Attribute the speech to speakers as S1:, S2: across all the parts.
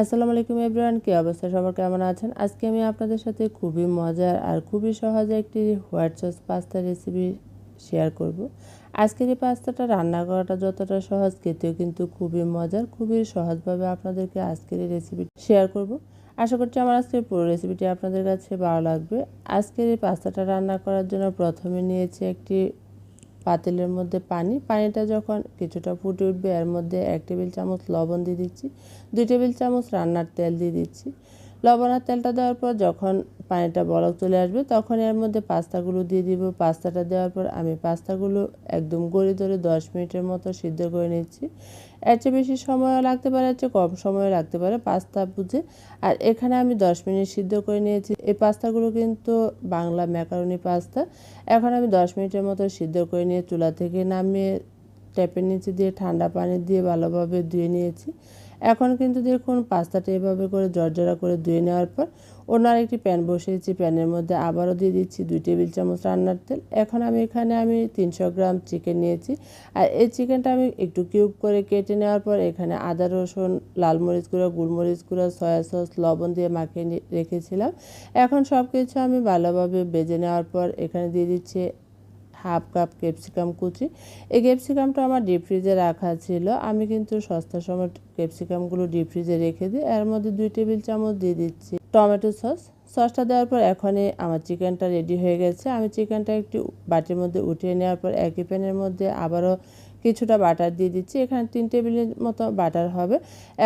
S1: আসসালামু আলাইকুম এভরিওয়ান, কী অবস্থা সবার কেমন আছেন আজকে আমি আপনাদের সাথে খুবই মজার আর খুবই সহজে একটি white sauce pasta recipe share করব। আজকের এই পাস্তাটা রান্না করাটা যতটা সহজ, খেতেও কিন্তু খুবই মজার, খুবই সহজভাবে আপনাদেরকে আজকের এই রেসিপি শেয়ার করব। আশা করছি আমার আজকের পুরো রেসিপিটি আপনাদের কাছে ভালো লাগবে আজকের এই পাস্তাটা রান্না করার জন্য প্রথমে নিয়েছি একটি পাতিলের মধ্যে পানি, পানিটা যখন কিছুটা ফুটে উঠবে, এর মধ্যে এক টেবিল চামচ লবণ দিয়ে দিচ্ছি, দুই টেবিল চামচ রান্নার তেল দিয়ে দিচ্ছি। লবণ আর তেলটা দেওয়ার পর যখন পানিটা বলক চলে আসবে তখন এর মধ্যে পাস্তাগুলো দিয়ে দিব। পাস্তাটা দেওয়ার পর আমি পাস্তাগুলো একদম গড়ে ধরে দশ মিনিটের মতো সিদ্ধ করে নিচ্ছি। এর চেয়ে বেশি সময়ও লাগতে পারে, এর চেয়ে কম সময়ও লাগতে পারে পাস্তা বুঝে আর এখানে আমি দশ মিনিট সিদ্ধ করে নিয়েছি। এই পাস্তাগুলো কিন্তু বাংলা ম্যাকারনি পাস্তা। এখন আমি দশ মিনিটের মতো সিদ্ধ করে নিয়ে চুলা থেকে নামিয়ে ট্যাপের নিচে দিয়ে ঠান্ডা পানি দিয়ে ভালোভাবে ধুয়ে নিয়েছি। এখন কিন্তু দেখুন পাস্তাটা এভাবে করে জর্জরা করে ধুয়ে নেওয়ার পর অন্য আরেকটি প্যান বসিয়েছি প্যানের মধ্যে আবারও দিয়ে দিচ্ছি দুই টেবিল চামচ রান্নার তেল। এখন আমি এখানে আমি তিনশো গ্রাম চিকেন নিয়েছি। আর এই চিকেনটা আমি একটু কিউব করে কেটে নেওয়ার পর এখানে আদা, রসুন, লাল মরিচ গুঁড়ো গুলমরিচ গুঁড়ো, সয়া সস, লবণ দিয়ে মাখিয়ে রেখেছিলাম। এখন সব কিছু আমি ভালোভাবে বেজে নেওয়ার পর এখানে দিয়ে দিচ্ছি হাফ কাপ ক্যাপসিকাম কুচি। এই ক্যাপসিকামটা আমার ডিপ ফ্রিজে রাখা ছিল। আমি কিন্তু সস্তার সময় ক্যাপসিকামগুলো ডিপ ফ্রিজে রেখে দিই এর মধ্যে দুই টেবিল চামচ দিয়ে দিচ্ছি টমেটো সস। সসটা দেওয়ার পর এখনই আমার চিকেনটা রেডি হয়ে গেছে। আমি চিকেনটা একটি বাটির মধ্যে উঠিয়ে নেওয়ার পর একই প্যানের মধ্যে আবারও কিছুটা বাটার দিয়ে দিচ্ছি। এখানে তিন টেবিলের মতো বাটার হবে।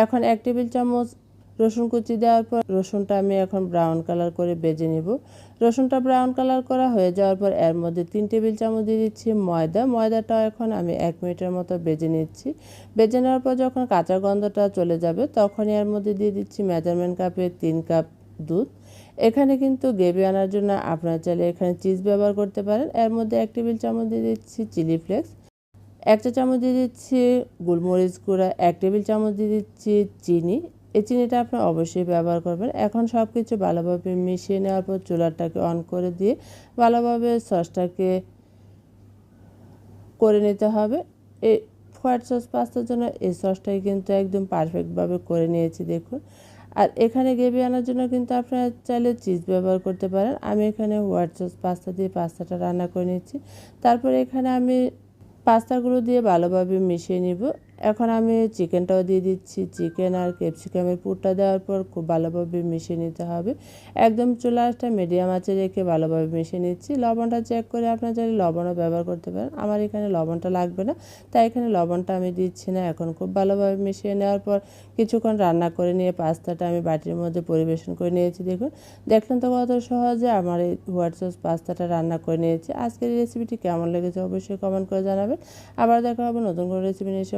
S1: এখন এক টেবিল চামচ রসুন কুচি দেওয়ার পর রসুনটা আমি এখন ব্রাউন কালার করে বেজে নেব। রসুনটা ব্রাউন কালার করা হয়ে যাওয়ার পর এর মধ্যে তিন টেবিল চামচ দিয়ে দিচ্ছি ময়দা। ময়দাটা এখন আমি এক মিনিটের মতো বেজে নিচ্ছি। বেজে নেওয়ার পর যখন কাঁচা গন্ধটা চলে যাবে, তখনই এর মধ্যে দিয়ে দিচ্ছি মেজারমেন্ট কাপে তিন কাপ দুধ। এখানে কিন্তু গ্রেভি আনার জন্য আপনারা চাইলে এখানে চিজ ব্যবহার করতে পারেন। এর মধ্যে এক টেবিল চামচ দিয়ে দিচ্ছি চিলি ফ্লেক্স এক চা চামচ দিয়ে দিচ্ছি গোলমরিচ গুঁড়া, এক টেবিল চামচ দিয়ে দিচ্ছি চিনি এই চিনিটা আপনি অবশ্যই ব্যবহার করবেন। এখন সব কিছু ভালোভাবে মিশিয়ে নেওয়ার পর চুলাটাকে অন করে দিয়ে ভালোভাবে সসটাকে করে নিতে হবে। এই হোয়াইট সস পাস্তার জন্য এই সসটাই কিন্তু একদম পারফেক্টভাবে করে নিয়েছি, দেখুন। আর এখানে গ্রেভি আনার জন্য কিন্তু আপনারা চাইলে চিজ ব্যবহার করতে পারেন। আমি এখানে হোয়াইট সস পাস্তা দিয়ে পাস্তাটা রান্না করে নিচ্ছি। তারপরে এখানে আমি পাস্তাগুলো দিয়ে ভালোভাবে মিশিয়ে নিব। এখন আমি চিকেনটাও দিয়ে দিচ্ছি। চিকেন আর ক্যাপসিকামের পুরটা দেওয়ার পর খুব ভালোভাবে মিশিয়ে নিতে হবে। একদম চুলাটা মিডিয়াম আঁচে রেখে ভালোভাবে মিশিয়ে নিচ্ছি। লবণটা চেক করে আপনার চাইলে লবণও ব্যবহার করতে পারেন। আমার এখানে লবণটা লাগবে না, তাই এখানে লবণটা আমি দিচ্ছি না। এখন খুব ভালোভাবে মিশিয়ে নেওয়ার পর কিছুক্ষণ রান্না করে নিয়ে পাস্তাটা আমি বাটির মধ্যে পরিবেশন করে নিয়েছি। দেখুন, দেখলেন তো কত সহজে আমার এই হোয়াইট সস পাস্তাটা রান্না করে নিয়েছি। আজকের রেসিপিটি কেমন লেগেছে অবশ্যই কমেন্ট করে জানাবেন। আবার দেখা হবে নতুন কোনো রেসিপি নিয়ে। সে